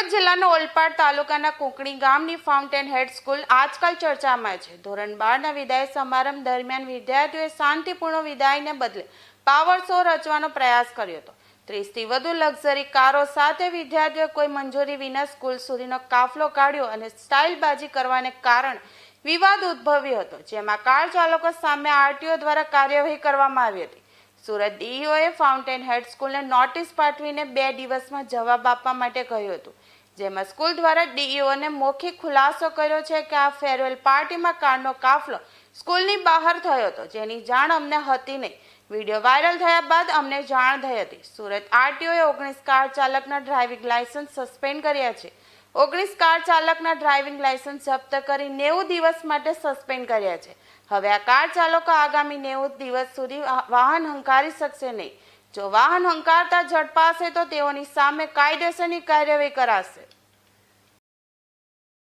ઓલપાડ તાલુકાના કુકણી ગામની ફાઉન્ટેન હેડ સ્કૂલ આજકાલ ચર્ચામાં છે. ધોરણ બારના વિદાય સમારંભ દરમિયાન વિદ્યાર્થીઓએ શાંતિપૂર્ણ વિદાયને બદલે પાવર શો રચવાનો પ્રયાસ કર્યો હતો. ત્રીસથી વધુ લક્ઝરી કારો સાથે વિદ્યાર્થીઓએ કોઈ મંજૂરી વિના સ્કૂલ સુધીનો કાફલો કાઢ્યો અને સ્ટાઇલબાજી કરવાને કારણે વિવાદ ઉદ્ભવ્યો હતો, જેમાં કાર ચાલકો સામે આરટીઓ દ્વારા કાર્યવાહી કરવામાં આવી હતી. સુરત ડીઈઓએ ફાઉન્ટેન હેડ સ્કૂલને નોટિસ પાઠવીને બે દિવસમાં જવાબ આપવા માટે કહ્યું હતું. જેમાં સ્કૂલ દ્વારા ડીઈઓને મૌખિક ખુલાસો કર્યો છે કે આ ફેરવેલ પાર્ટીમાં કારનો કાફલો સ્કૂલની બહાર થયો હતો. જેની જાણ અમને હતી નહીં. વીડિયો વાયરલ થયા બાદ અમને જાણ થઈ હતી. સુરત આરટીઓએ ઓગણીસ કાર ચાલકના ડ્રાઇવિંગ લાયસન્સ સસ્પેન્ડ કર્યા છે. ઓગણીસ કાર ચાલકના ડ્રાઇવિંગ લાયસન્સ જપ્ત કરી નેવું દિવસ માટે સસ્પેન્ડ કર્યા છે. હવે આ કાર ચાલકો આગામી નેવું દિવસ સુધી વાહન હંકારી શકશે નહીં. જો વાહન હંકારતા ઝડપાશે તો તેઓની સામે કાયદેસરની કાર્યવાહી કરાશે.